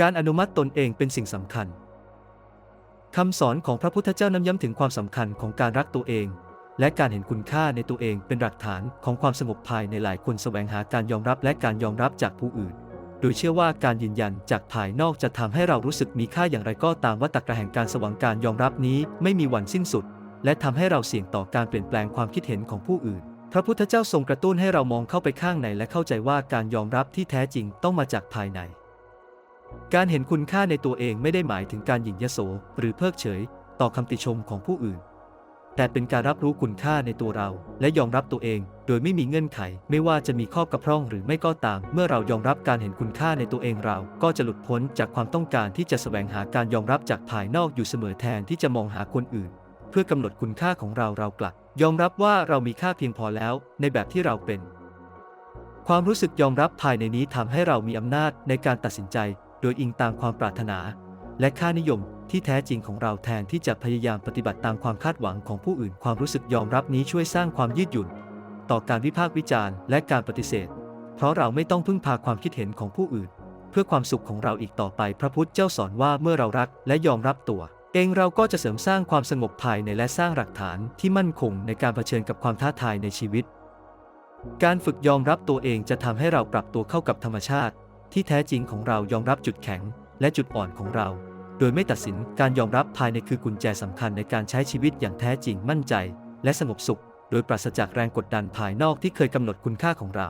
การอนุมัติตนเองเป็นสิ่งสำคัญคำสอนของพระพุทธเจ้าน้ำย้ำถึงความสำคัญของการรักตัวเอง และการเห็นคุณค่าในตัวเองเป็นหลักฐานของความสงบภายในหลายคนแสวงหาการยอมรับและการยอมรับจากผู้อื่น โดยเชื่อว่าการยืนยันจากภายนอกจะทำให้เรารู้สึกมีค่าอย่างไรก็ตามว่าตรระแห่งการสว่างการยอมรับนี้ไม่มีวันสิ้นสุด และทำให้เราเสี่ยงต่อการเปลี่ยนแปลงความคิดเห็นของผู้อื่น พระพุทธเจ้าทรงกระตุ้นให้เรามองเข้าไปข้างในและเข้าใจว่าการยอมรับที่แท้จริงต้องมาจากภายใน การเห็นคุณค่าในตัวเองไม่ได้หมายถึงการหยิ่งยโส หรือเพิกเฉย ต่อคำติชมของผู้อื่น แต่เป็นการรับรู้คุณค่าในตัวเรา และยอมรับตัวเอง โดยไม่มีเงื่อนไข ไม่ว่าจะมีข้อกระพร่องหรือไม่ก็ตาม เมื่อเรายอมรับการเห็นคุณค่าในตัวเองเรา ก็จะหลุดพ้นจากความต้องการที่จะแสวงหาการยอมรับจากภายนอกอยู่เสมอแทนที่จะมองหาคนอื่น เพื่อกำหนดคุณค่าของเราเรากลับ ยอมรับว่าเรามีค่าเพียงพอแล้ว ในแบบที่เราเป็น ความรู้สึกยอมรับภายในนี้ทำให้เรามีอำนาจในการตัดสินใจ โดยอิงตามความปรารถนา และค่านิยมที่แท้จริงของเราแทนที่จะพยายามปฏิบัติตามความคาดหวังของผู้อื่น ความรู้สึกยอมรับนี้ช่วยสร้างความยืดหยุ่น ต่อการวิพากษ์วิจารณ์และการปฏิเสธ เพราะเราไม่ต้องพึ่งพาความคิดเห็นของผู้อื่น เพื่อความสุขของเราอีกต่อไปพระพุทธเจ้าสอนว่าเมื่อเรารักและยอมรับตัว เองเราก็จะเสริมสร้างความสงบภายในและสร้างหลักฐานที่มั่นคงในการเผชิญกับความท้าทายในชีวิต การฝึกยอมรับตัวเองจะทำให้เราปรับตัวเข้ากับธรรมชาติ ที่แท้จริงของเรายอมรับจุดแข็งและจุดอ่อนของเรา โดยไม่ตัดสินการยอมรับภายในคือกุญแจสำคัญในการใช้ชีวิตอย่างแท้จริงมั่นใจ และสงบสุข โดยปราศจากแรงกดดันภายนอกที่เคยกำหนดคุณค่าของเรา